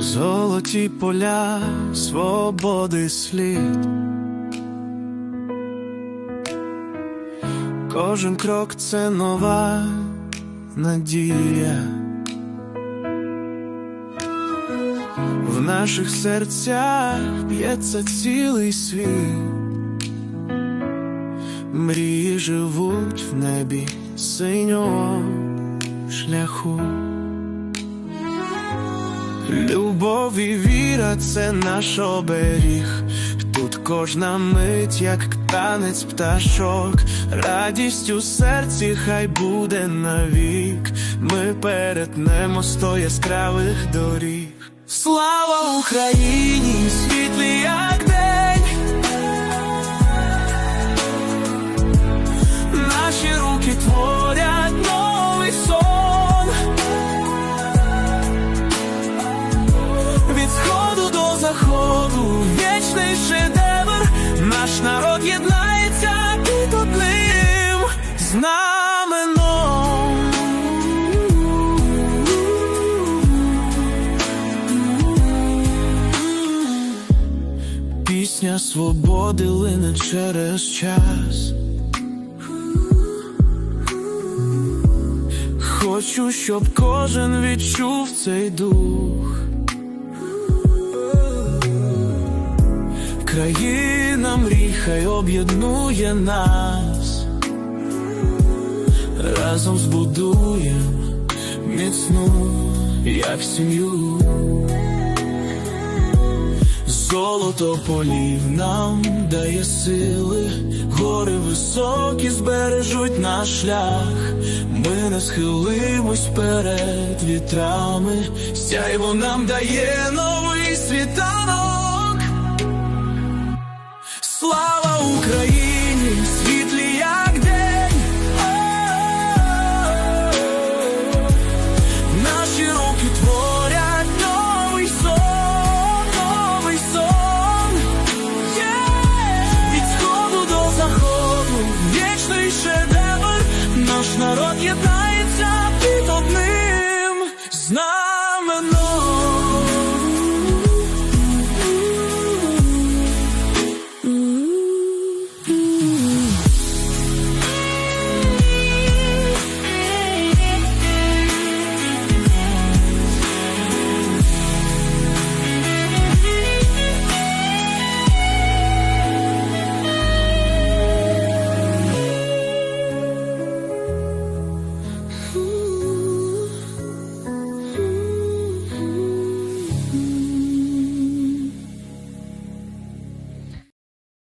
Золоті поля, свободи слід. Кожен крок це нова надія. В наших серцях б'ється цілий світ. Мрії живуть в небі синього шляху. Любов і віра це наш оберіг. Тут кожна мить, як танець пташок, радість у серці хай буде навік. Ми перетнемо сто яскравих доріг. Слава Україні, Пісня свободи лине через час. Хочу, щоб кожен відчув цей дух. Країна мрій хай об'єднує нас, разом збудуєм міцну, як сім'ю. Золото полів нам дає сили, гори високі збережуть наш шлях. Ми не схилимось перед вітрами, сяйво нам дає новий світанок. народ єднається під одним знаком.